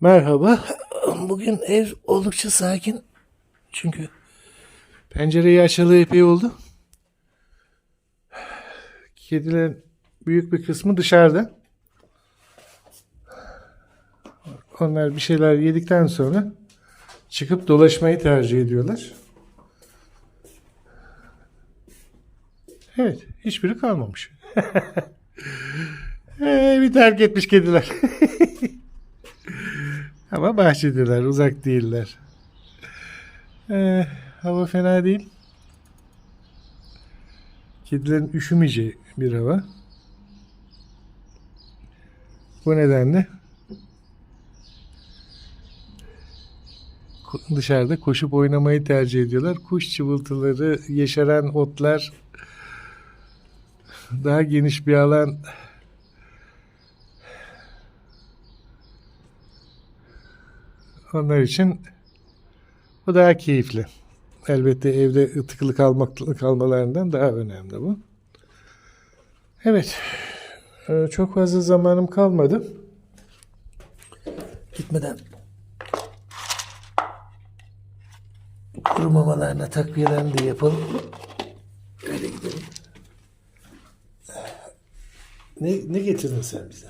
Merhaba. Bugün ev oldukça sakin. Çünkü pencereyi açalı epey oldu. Kedilerin büyük bir kısmı dışarıda. Onlar bir şeyler yedikten sonra çıkıp dolaşmayı tercih ediyorlar. Evet, hiçbiri kalmamış. Evi terk etmiş kediler. Ama bahçedeler, uzak değiller. Ee, hava fena değil. Kedilerin üşümeyeceği bir hava. Bu nedenle dışarıda koşup oynamayı tercih ediyorlar. Kuş çıvıltıları, yeşeren otlar, daha geniş bir alan Onlar için bu daha keyifli. Elbette evde tıkılı kalmak kalmalarından daha önemli bu. Evet. e, Çok fazla zamanım kalmadı. Gitmeden kuru mamalarına takviyelerini de yapalım. Öyle gidelim. Ne, ne getirdin sen bize?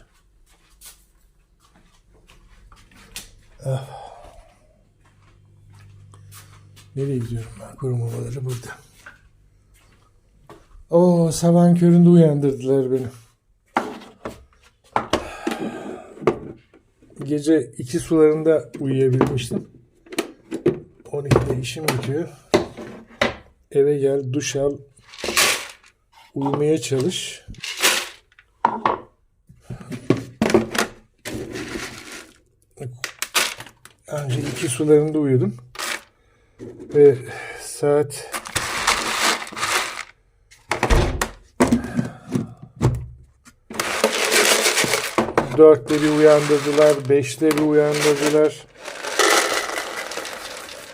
Nereye gidiyorum ben? Kuru mamaları burada. Oo sabahın köründe uyandırdılar beni. Gece iki sularında uyuyabilmiştim. 12'de işim bitiyor. Eve gel, duş al, uyumaya çalış. Anca iki sularında uyudum. Ve saat dörtte bir uyandırdılar, beşte bir uyandırdılar.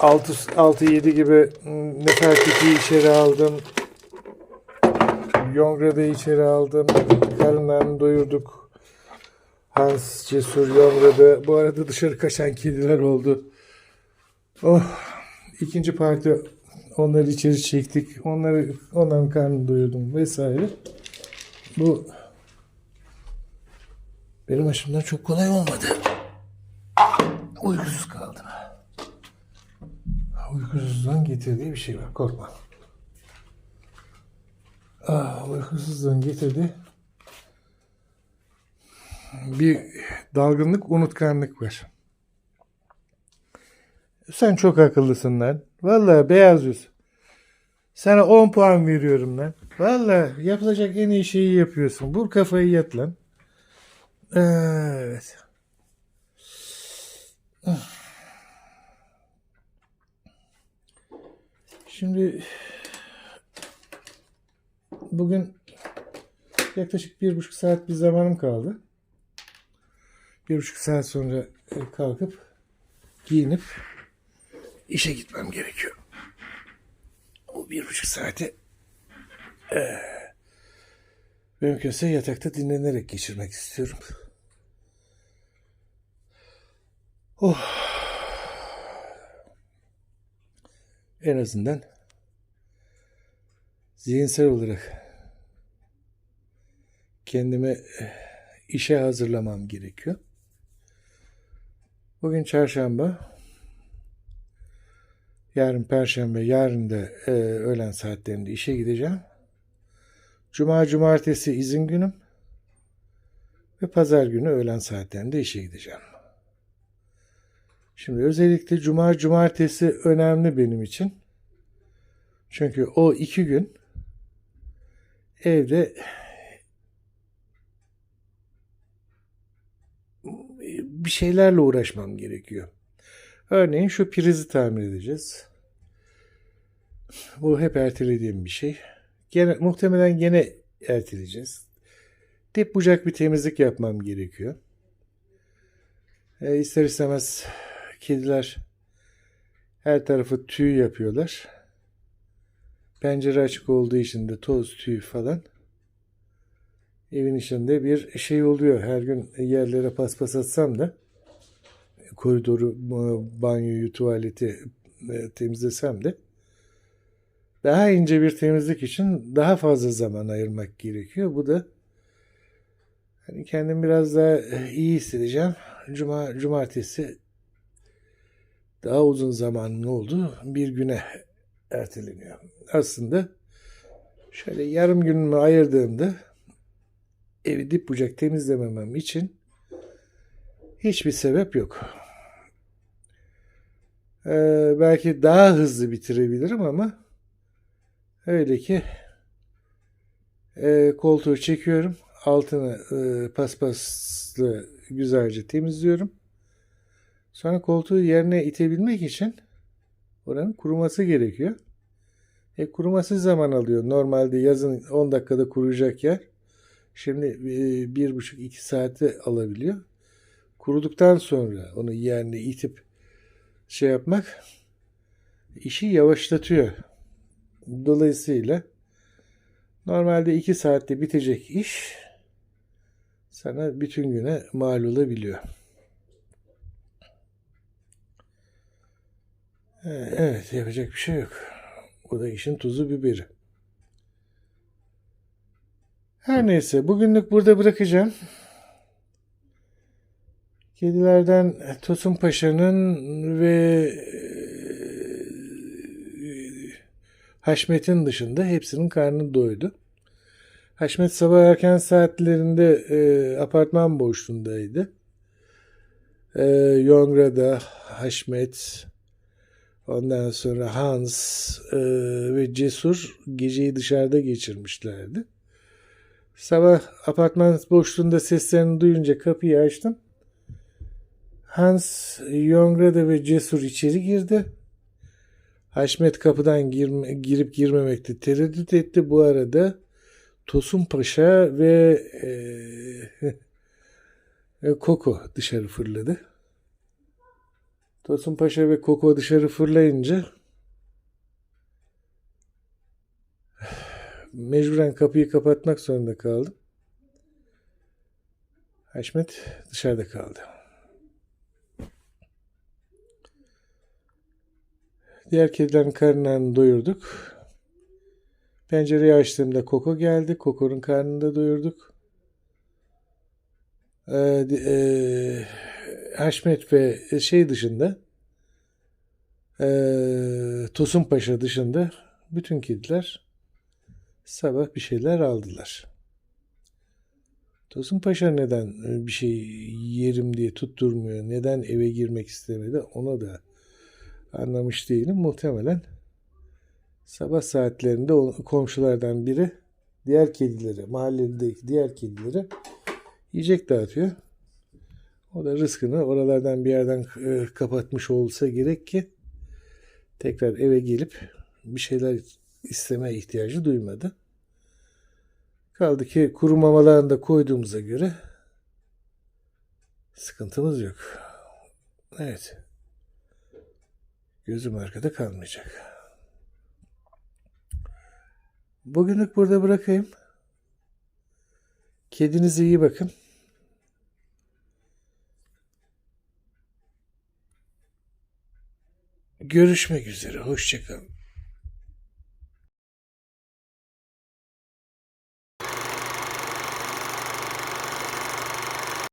Altı, altı yedi gibi ım, Nefertiti'yi içeri aldım. Yongra'da içeri aldım. Karınlarını doyurduk. Hans, Cesur, Yongra'da. Bu arada dışarı kaçan kediler oldu. Oh, ikinci parti onları içeri çektik. Onları onların karnını doyurdum vesaire. Bu benim açımdan çok kolay olmadı. Uykusuz kaldım. Uykusuzluğun getirdiği bir şey var. Korkma. Ah, uykusuzluğun getirdiği bir dalgınlık, unutkanlık var. Sen çok akıllısın lan. Vallahi beyaz yüz. Sana 10 puan veriyorum lan. Vallahi yapılacak en iyi şeyi yapıyorsun. Vur kafayı yat lan. Evet. Şimdi bugün yaklaşık bir buçuk saat bir zamanım kaldı. Bir buçuk saat sonra e, kalkıp giyinip işe gitmem gerekiyor. O bir buçuk saati eee, mümkünse yatakta dinlenerek geçirmek istiyorum. Oh. En azından zihinsel olarak kendimi eh, işe hazırlamam gerekiyor. Bugün çarşamba. Yarın perşembe, yarın da e, öğlen saatlerinde işe gideceğim. Cuma, cumartesi izin günüm. Ve pazar günü öğlen saatlerinde işe gideceğim. Şimdi özellikle cuma, cumartesi önemli benim için. Çünkü o iki gün evde bir şeylerle uğraşmam gerekiyor. Örneğin şu prizi tamir edeceğiz. Bu hep ertelediğim bir şey. Gene, muhtemelen gene erteleyeceğiz. Dip bucak bir temizlik yapmam gerekiyor. E, ister istemez kediler her tarafı tüy yapıyorlar. Pencere açık olduğu için de toz tüy falan. Evin içinde bir şey oluyor. Her gün yerlere paspas atsam da koridoru, e, banyoyu, tuvaleti e, temizlesem de daha ince bir temizlik için daha fazla zaman ayırmak gerekiyor. Bu da hani kendimi biraz daha e, iyi hissedeceğim. Cuma, cumartesi daha uzun zamanın oldu. Bir güne erteleniyor. Aslında şöyle yarım günümü ayırdığımda evi dip bucak temizlememem için hiçbir sebep yok. Ee, belki daha hızlı bitirebilirim ama öyle ki e, koltuğu çekiyorum. Altını e, paspasla güzelce temizliyorum. Sonra koltuğu yerine itebilmek için oranın kuruması gerekiyor. E, kuruması zaman alıyor. Normalde yazın 10 dakikada kuruyacak yer. Şimdi e, bir buçuk iki saati alabiliyor. Kuruduktan sonra onu yerine itip şey yapmak işi yavaşlatıyor. Dolayısıyla normalde iki saatte bitecek iş sana bütün güne mal olabiliyor. Ee, Evet yapacak bir şey yok. O da işin tuzu biberi. Her neyse bugünlük burada bırakacağım. Kedilerden Tosun Paşa'nın ve e, Haşmet'in dışında hepsinin karnı doydu. Haşmet sabah erken saatlerinde e, apartman boşluğundaydı. E, Yongra'da Haşmet, ondan sonra Hans e, ve Cesur geceyi dışarıda geçirmişlerdi. Sabah apartman boşluğunda seslerini duyunca kapıyı açtım. Hans, Yongrada ve Cesur içeri girdi. Haşmet kapıdan girme, girip girmemekte tereddüt etti. Bu arada Tosun Paşa ve e, Koko dışarı fırladı. Tosun Paşa ve Koko dışarı fırlayınca mecburen kapıyı kapatmak zorunda kaldım. Haşmet dışarıda kaldı. Diğer kedilerin karnlarını doyurduk. Pencereyi açtığımda Koko geldi. Koko'nun karnını da doyurduk. Ee, e, Haşmet ve şey dışında e, Tosun Paşa dışında bütün kediler sabah bir şeyler aldılar. Tosun Paşa neden bir şey yerim diye tutturmuyor, neden eve girmek istemedi ona da anlamış değilim. Muhtemelen sabah saatlerinde komşulardan biri diğer kedilere, mahalledeki diğer kedilere yiyecek dağıtıyor. O da rızkını oralardan bir yerden e, kapatmış olsa gerek ki tekrar eve gelip bir şeyler isteme ihtiyacı duymadı. Kaldı ki kuru mamalarını da koyduğumuza göre sıkıntımız yok. Evet. Gözüm arkada kalmayacak. Bugünlük burada bırakayım. Kedinize iyi bakın. Görüşmek üzere. Hoşçakalın.